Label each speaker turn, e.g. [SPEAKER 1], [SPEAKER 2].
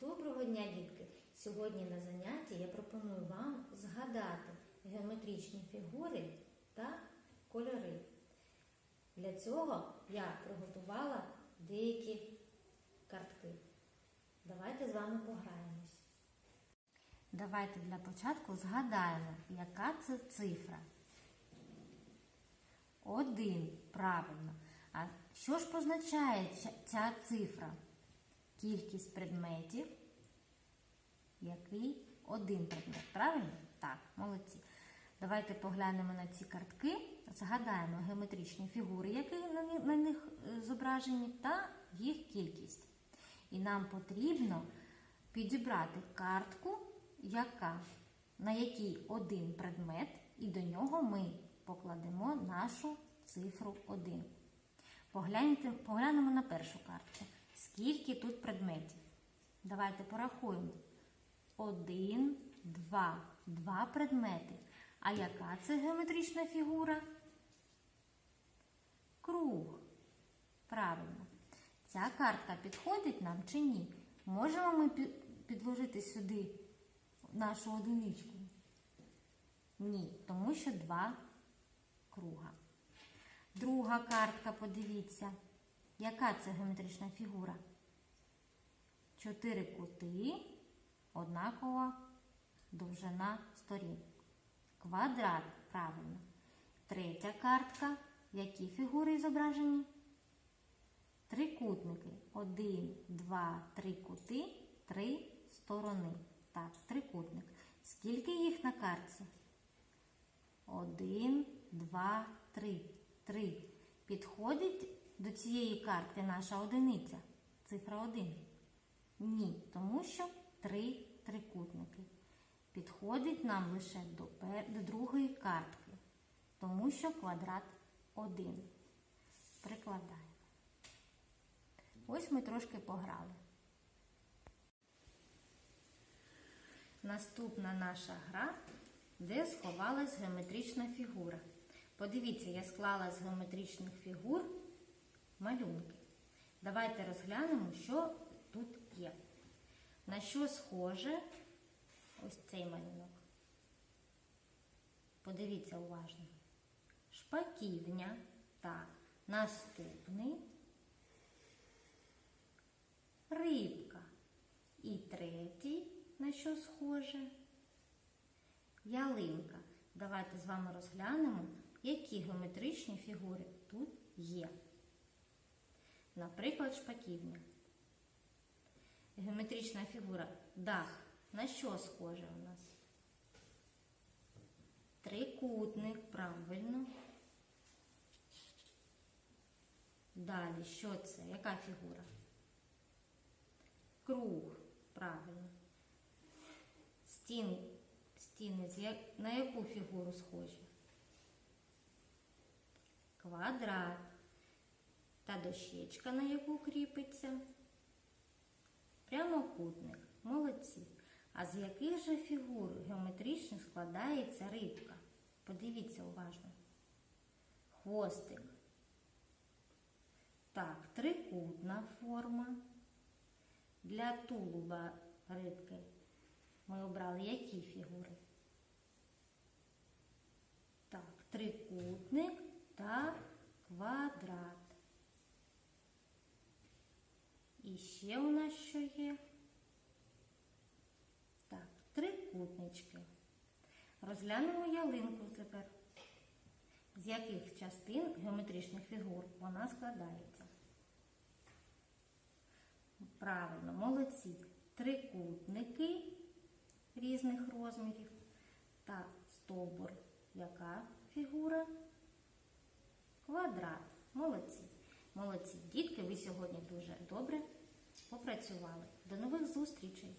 [SPEAKER 1] Доброго дня, дітки! Сьогодні на занятті я пропоную вам згадати геометричні фігури та кольори. Для цього я приготувала деякі картки. Давайте з вами пограємось. Давайте для початку згадаємо, яка це цифра. Один. Правильно. А що ж позначає ця- цифра? Кількість предметів, який один предмет. Правильно? Так, молодці. Давайте поглянемо на ці картки, згадаємо геометричні фігури, які на них е, зображені, та їх кількість. І нам потрібно підібрати картку, яка, на якій один предмет, і до нього ми покладемо нашу цифру 1. Погляньте, поглянемо на першу картку. Скільки тут предметів? Давайте порахуємо. Один, два. Два предмети. А яка це геометрична фігура? Круг. Правильно. Ця картка підходить нам чи ні? Можемо ми підложити сюди нашу одиничку? Ні, тому що два круга. Друга картка, подивіться. Яка це геометрична фігура? Чотири кути, однакова довжина сторін. Квадрат, правильно. Третя картка. Які фігури зображені? Трикутники. Один, два, три кути, три сторони. Так, трикутник. Скільки їх на картці? Один, два, три. Три. Підходить до цієї картки наша одиниця. Цифра 1. Ні, тому що три трикутники. Підходить нам лише до, до другої картки, тому що квадрат 1. Прикладаємо. Ось ми трошки пограли. Наступна наша гра, де сховалась геометрична фігура. Подивіться, я склала з геометричних фігур малюнки. Давайте розглянемо, що тут є. На що схоже ось цей малюнок. Подивіться уважно. Шпаківня. Так. Наступний. Рибка. І третій, на що схоже? Ялинка. Давайте з вами розглянемо, які геометричні фігури тут є. Наприклад, шпаківня. Геометрична фігура дах. На що схоже у нас? Трикутник, правильно. Далі, що це? Яка фігура? Круг, правильно. Стін, стіни, на яку фігуру схожі? Квадрат. Та дощечка, на яку кріпиться? Прямокутник. Молодці. А з яких же фігур геометричних складається рибка? Подивіться уважно. Хвостик. Так, трикутна форма. Для тулуба рибки ми обрали які фігури? Так, трикутник та квадрат. І ще у нас що є? Так, трикутнички. Розглянемо ялинку тепер. З яких частин геометричних фігур вона складається? Правильно, молодці. Трикутники різних розмірів та стовбур. Яка фігура? Квадрат. Молодці. Молодці. Дітки, ви сьогодні дуже добре попрацювали. До нових зустрічей!